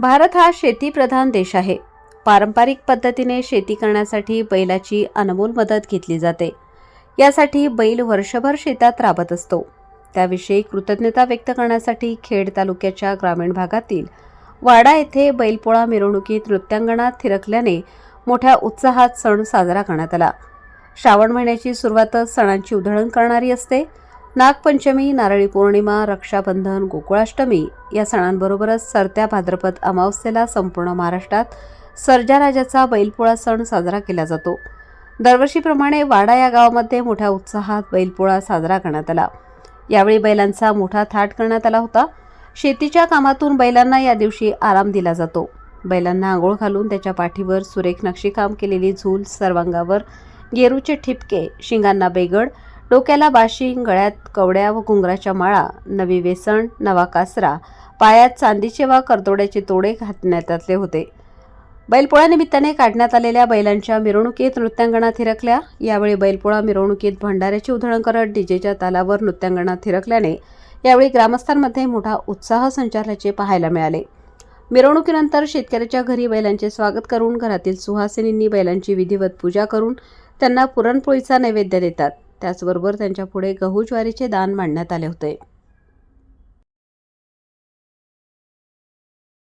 भारत हा शेतीप्रधान देश आहे. पारंपरिक पद्धतीने शेती करण्यासाठी बैलाची अनमोल मदत घेतली जाते. यासाठी बैल वर्षभर शेतात राबत असतो. त्याविषयी कृतज्ञता व्यक्त करण्यासाठी खेड तालुक्याच्या ग्रामीण भागातील वाडा येथे बैलपोळा मिरवणुकीत नृत्यांगणात थिरकल्याने मोठ्या उत्साहात सण साजरा करण्यात आला. श्रावण महिन्याची सुरुवातच सणांची उधळण करणारी असते. नागपंचमी नारळी पौर्णिमा रक्षाबंधन गोकुळाष्टमी या सणांबरोबरच सरत्या भाद्रपद अमावस्येला संपूर्ण महाराष्ट्रात सर्जाराजाचा बैलपोळा सण साजरा केला जातो. दरवर्षीप्रमाणे वाडा या गावामध्ये मोठ्या उत्साहात बैलपोळा साजरा करण्यात आला. यावेळी बैलांचा मोठा थाट करण्यात आला होता. शेतीच्या कामातून बैलांना या दिवशी आराम दिला जातो. बैलांना आंघोळ घालून त्याच्या पाठीवर सुरेख नक्षीकाम केलेली झूल सर्वांगावर गेरूचे ठिपके शिंगांना बेगड डोक्याला बाशिंग गळ्यात कवड्या व घुंगराच्या माळा नवी वेसण नवा कासरा पायात चांदीचे वा करतोड्याचे तोडे घातण्यात आले होते. बैलपोळ्यानिमित्ताने काढण्यात आलेल्या बैलांच्या मिरवणुकीत नृत्यांगणा थिरकल्या यावेळी बैलपोळा मिरवणुकीत भंडाऱ्याची उधळण करत डीजेच्या तालावर नृत्यांगणा थिरकल्याने यावेळी ग्रामस्थांमध्ये मोठा उत्साह संचारल्याचे पाहायला मिळाले. मिरवणुकीनंतर शेतकऱ्याच्या घरी बैलांचे स्वागत करून घरातील सुहासिनींनी बैलांची विधिवत पूजा करून त्यांना पुरणपोळीचा नैवेद्य देतात. त्याचबरोबर त्यांच्या पुढे गहू ज्वारीचे दान मांडण्यात आले होते.